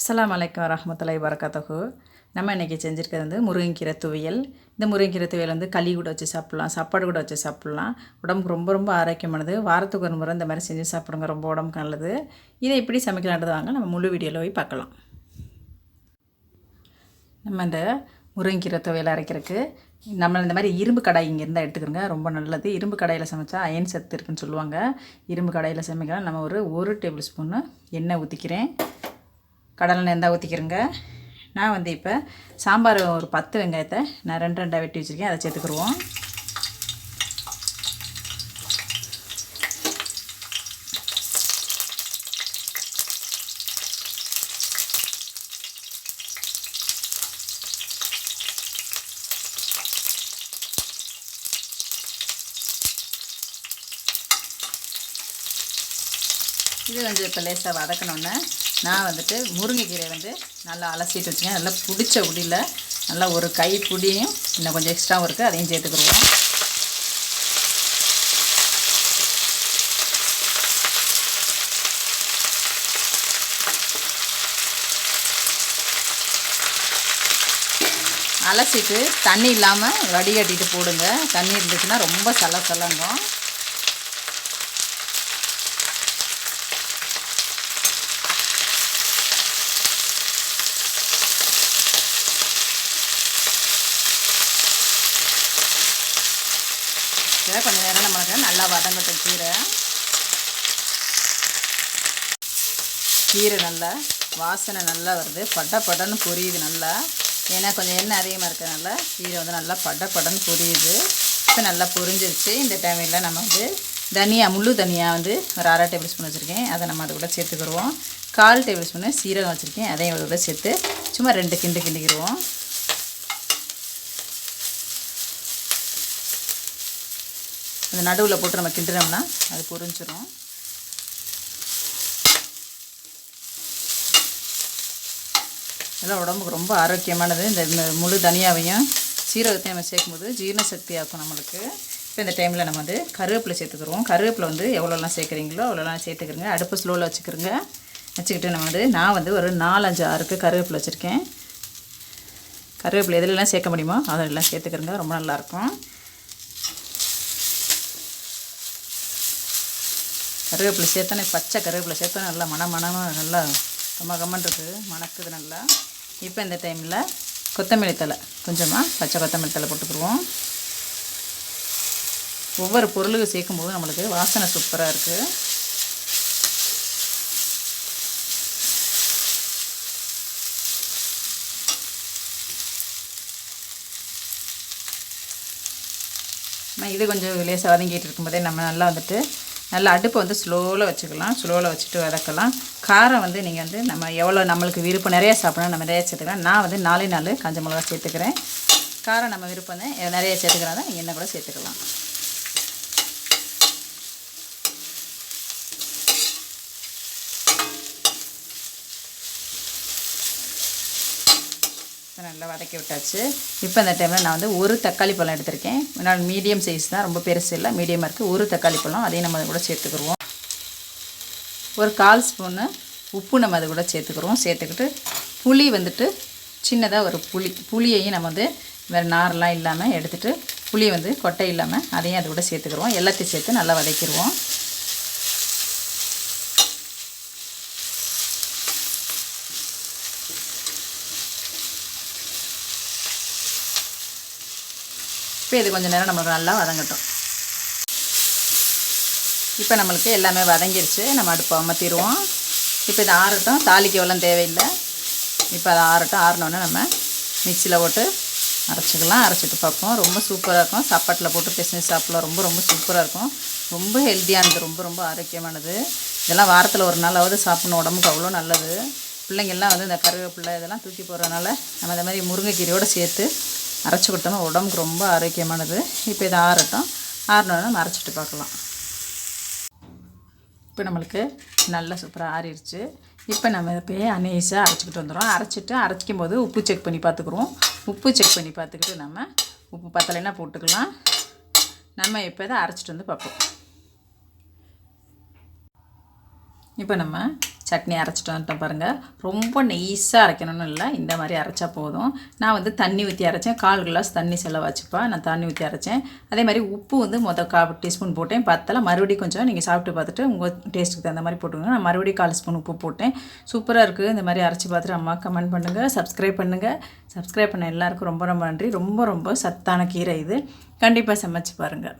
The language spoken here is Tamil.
அஸ்லாம் வலைக்கம் வரஹ்மத்துல்லாஹி வரகாத்தஹு நம்ம இன்றைக்கி செஞ்சுருக்கிறது வந்து முருங்கைக்கீரை துவையல். இந்த முருங்கைக்கீரை துவையல் வந்து களி கூட வச்சு சாப்பிட்லாம் சாப்பாடு கூட வச்சு சாப்பிட்லாம். உடம்புக்கு ரொம்ப ரொம்ப ஆரோக்கியமானது. வாரத்துக்கு ஒரு முறை இந்த மாதிரி செஞ்சு சாப்பிடுங்க ரொம்ப உடம்புக்கு நல்லது. இதை எப்படி சமைக்கலான்றது வாங்க நம்ம முழு வீடியோவில் போய் பார்க்கலாம். நம்ம இந்த முருங்கைக்கீரை துவையல் அரைக்கிறதுக்கு நம்ம இந்த மாதிரி இரும்பு கடாய் இங்கே இருந்தால் எடுத்துக்கிறோங்க ரொம்ப நல்லது. இரும்பு கடாயில் சமைச்சா அயன் சத்து இருக்குன்னு சொல்லுவாங்க. இரும்பு கடாயில் சமைக்கலாம். நம்ம ஒரு ஒரு டேபிள் ஸ்பூன்னு எண்ணெய் ஊற்றிக்கிறேன் கடலை எண்ணெய் ஊற்றிக்கிறேங்க நான் வந்து இப்போ சாம்பார் ஒரு பத்து வெங்காயத்தை நான் ரெண்டு ரெண்டாக வெட்டி வச்சுருக்கேன். அதை சேர்த்துக்குருவோம். இது கொஞ்சம் இப்போ லேசாக வதக்கணுன்னு நான் வந்துட்டு முருங்கைக்கீரை வந்து நல்லா அலசிட்டு வச்சுக்கேன் நல்லா பிடிச்ச உடியில் நல்லா ஒரு கை புடியும் இன்னும் கொஞ்சம் எக்ஸ்ட்ராவும் இருக்குது அதையும் சேர்த்துக்கிடுவோம். அலசிட்டு தண்ணி இல்லாமல் வடிகட்டிட்டு போடுங்க. தண்ணி இருந்துச்சுன்னா ரொம்ப சல சலங்கும் கொஞ்சம் நேரம் நம்மளுக்கு நல்லா வதங்கட்டும் கீரை. கீரை நல்லா வாசனை நல்லா வருது. பட்ட படன்னு பொரியுது நல்லா. ஏன்னா கொஞ்சம் எண்ணெய் அதிகமாக இருக்கிறதுனால கீரை வந்து நல்லா பட படன்னு பொரியுது. இப்போ நல்லா பொரிஞ்சிருச்சு. இந்த டைமில் நம்ம வந்து தனியாக முள்ளு தனியாக வந்து ஒரு அரை டேபிள் ஸ்பூன் வச்சுருக்கேன். அதை நம்ம அது கூட சேர்த்துக்கிடுவோம் கால் டேபிள் ஸ்பூனு சீரகம் வச்சுருக்கேன். அதையும் அதோட கூட சேர்த்து சும்மா ரெண்டு கிண்டு கிண்டிக்கிடுவோம் அந்த நடுவில் போட்டு நம்ம கிண்டினோம்னா அது பொரிஞ்சிரும். இதெல்லாம் உடம்புக்கு ரொம்ப ஆரோக்கியமானது. இந்த முழு தனியாவையும் சீரகத்தையும் நம்ம சேர்க்கும்போது ஜீரண சக்தி நம்மளுக்கு. இப்போ இந்த டைமில் நம்ம வந்து கருவேப்பிலை சேர்த்துக்கிறோம். கருவேப்பிலை வந்து எவ்வளோலாம் சேர்க்குறீங்களோ அவ்வளோலாம் சேர்த்துக்கிறங்க. அடுப்பு ஸ்லோவில் வச்சுக்கிறோங்க. வச்சுக்கிட்டு நம்ம வந்து நான் வந்து ஒரு நாலஞ்சு ஆறுக்கு கருவேப்பிலை வச்சுருக்கேன். கருவேப்பிலை எதுலலாம் சேர்க்க முடியுமோ அதெல்லாம் சேர்த்துக்கிறங்க. ரொம்ப நல்லாயிருக்கும் கருவேப்பிலை சேர்த்தோன்னே பச்சை கருவேப்பிலை சேர்த்தோன்னே நல்லா மன மனமாக நல்லா கம்ம கம்மன் இருக்குது. மணக்குது நல்லா. இப்போ இந்த டைமில் கொத்தமல்லி தழை கொஞ்சமாக பச்சை கொத்தமல்லி தழை போட்டுக்குருவோம் ஒவ்வொரு பொருளுக்கு சேர்க்கும்போது நம்மளுக்கு வாசனை சூப்பராக இருக்குது இது கொஞ்சம் லேசாக வதங்கிட்டு இருக்கும்போதே நம்ம நல்லா வந்துட்டு நல்லா அடுப்பை வந்து ஸ்லோவில் வச்சுக்கலாம். ஸ்லோவில் வச்சுட்டு வதக்கலாம். காரம் வந்து நீங்கள் வந்து நம்ம எவ்வளோ நம்மளுக்கு விருப்பம் நிறைய சாப்பிடணும் நம்ம நிறைய சேர்த்துக்கலாம். நான் வந்து நாலே நாலு காஞ்ச மிளகா சேர்த்துக்கிறேன். காரம் நம்ம விருப்பம் தான் நிறைய சேர்த்துக்கிறதா என்ன கூட சேர்த்துக்கலாம். நல்லா வதக்கி விட்டாச்சு. இப்போ இந்த டைமில் நான் வந்து ஒரு தக்காளி பழம் எடுத்திருக்கேன். நான் மீடியம் சைஸ் தான் ரொம்ப பெருசு இல்லை மீடியமாக இருக்குது ஒரு தக்காளி பழம் அதையும் நம்ம அது கூட சேர்த்துக்குருவோம். ஒரு கால் ஸ்பூனு உப்பு நம்ம அது கூட சேர்த்துக்குருவோம். சேர்த்துக்கிட்டு புளி வந்துட்டு சின்னதாக ஒரு புளி புளியையும் நம்ம வந்து வேறு நார்லாம் இல்லாமல் எடுத்துகிட்டு புளி வந்து கொட்டை இல்லாமல் அதையும் அது கூட சேர்த்துக்குருவோம். எல்லாத்தையும் சேர்த்து நல்லா வதக்கிடுவோம் இப்போ இது கொஞ்சம் நேரம் நம்மளுக்கு நல்லா வதங்கட்டும். இப்போ நம்மளுக்கு எல்லாமே வதங்கிருச்சு. நம்ம அடுப்பை அமர்த்திடுவோம் இப்போ இது ஆறட்டும். தாளிக்கு எவ்வளோ தேவையில்லை. இப்போ அது ஆறட்டும். ஆறினோடனே நம்ம மிக்சியில் போட்டு அரைச்சிக்கலாம். அரைச்சிட்டு பார்ப்போம். ரொம்ப சூப்பராக இருக்கும். சாப்பாட்டில் போட்டு பிசினஸ் சாப்பிடலாம். ரொம்ப ரொம்ப சூப்பராக இருக்கும். ரொம்ப ஹெல்த்தியானது ரொம்ப ரொம்ப ஆரோக்கியமானது. இதெல்லாம் வாரத்தில் ஒரு நாளாவது சாப்பிடணும். உடம்புக்கு அவ்வளோ நல்லது. பிள்ளைங்கள்லாம் வந்து இந்த கருவேப்பிள்ளை இதெல்லாம் தூக்கி போடுறதுனால நம்ம இந்த மாதிரி முருங்கைக்கீரையோடு சேர்த்து அரைச்சி கொடுத்தோம்னா உடம்புக்கு ரொம்ப ஆரோக்கியமானது. இப்போ இதை ஆறட்டும். ஆறினோடனே நம்ம அரைச்சிட்டு பார்க்கலாம். இப்போ நம்மளுக்கு நல்லா சூப்பராக ஆறிடுச்சு. இப்போ நம்ம இதை போய் அனேஸாக அரைச்சிக்கிட்டு வந்துடும் அரைச்சிட்டு அரைச்சிக்கும் போது உப்பு செக் பண்ணி பார்த்துக்குறோம். உப்பு செக் பண்ணி பார்த்துக்கிட்டு நம்ம உப்பு பத்தலைன்னா போட்டுக்கலாம். நம்ம இப்போ இதை அரைச்சிட்டு வந்து பார்ப்போம். இப்போ நம்ம சட்னி அரைச்சிட்டு வந்துட்டோம் பாருங்கள் ரொம்ப நெய்ஸாக அரைக்கணும்னு இல்லை இந்த மாதிரி அரைச்சா போதும். நான் வந்து தண்ணி ஊற்றி அரைச்சேன். கால் கிளாஸ் தண்ணி செலவாச்சுப்பா நான் தண்ணி ஊற்றி அரைச்சேன். அதே மாதிரி உப்பு வந்து மொதல் கா டீஸ்பூன் போட்டேன். பத்தல மறுபடியும் கொஞ்சம் நீங்கள் சாப்பிட்டு பார்த்துட்டு உங்கள் டேஸ்ட்டுக்கு தகுந்த மாதிரி போட்டுக்கோங்க. நான் மறுபடியும் கால் ஸ்பூன் உப்பு போட்டேன். சூப்பராக இருக்குது இந்த மாதிரி அரைச்சி பார்த்துட்டு அம்மா கமெண்ட் பண்ணுங்கள் சப்ஸ்கிரைப் பண்ணுங்கள் சப்ஸ்கிரைப் பண்ண எல்லாருக்கும் ரொம்ப ரொம்ப நன்றி. ரொம்ப ரொம்ப சத்தான கீரை இது. கண்டிப்பாக சமைச்சு பாருங்கள்